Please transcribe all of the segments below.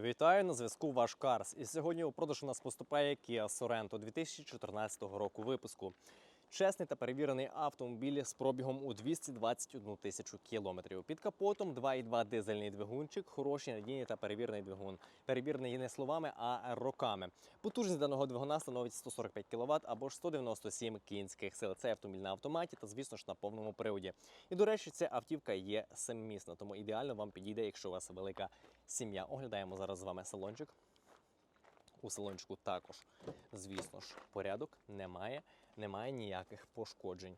Вітаю на зв'язку ваш Карс. І сьогодні у продаж у нас поступає Kia Sorento 2014 року випуску. Чесний та перевірений автомобіль з пробігом у 221 тисячу кілометрів. Під капотом 2,2 дизельний двигунчик, хороший, надійний та перевірений двигун. Перевірений не словами, а роками. Потужність даного двигуна становить 145 кВт або ж 197 кінських сил. Це автомобіль на автоматі та, звісно ж, на повному приводі. І до речі, ця автівка є семимісна, тому ідеально вам підійде, якщо у вас велика сім'я. Оглядаємо зараз з вами салончик. У салончику також, звісно ж, порядок немає, немає ніяких пошкоджень.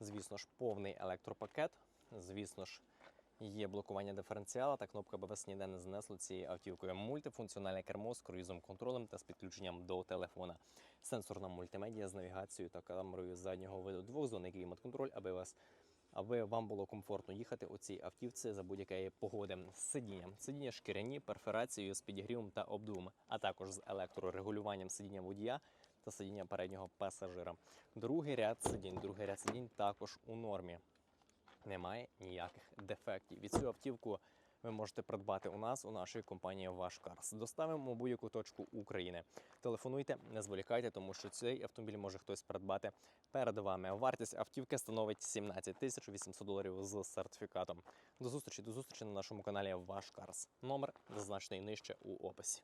Звісно ж, повний електропакет. Звісно ж, є блокування диференціала та кнопка БВС ніде не знесло цією автівкою. Мультифункціональне кермо з круїзом контролем та з підключенням до телефона. Сенсорна мультимедіа з навігацією та камерою заднього виду двохзонний клімат-контроль, аби вас аби вам було комфортно їхати у цій автівці за будь-якої погоди. Сидіння. Сидіння шкіряні, перфорацією з підігрівом та обдувом, а також з електрорегулюванням сидіння водія та сидіння переднього пасажира. Другий ряд сидінь. Другий ряд сидінь також у нормі. Немає ніяких дефектів. Від цю автівку ви можете придбати у нас у нашій компанії Ваш Карс. Доставимо у будь-яку точку України. Телефонуйте, не зволікайте, тому що цей автомобіль може хтось придбати перед вами. Вартість автівки становить 17 тисяч 800 доларів з сертифікатом. До зустрічі, до зустрічі на нашому каналі Ваш Карс. Номер зазначений нижче у описі.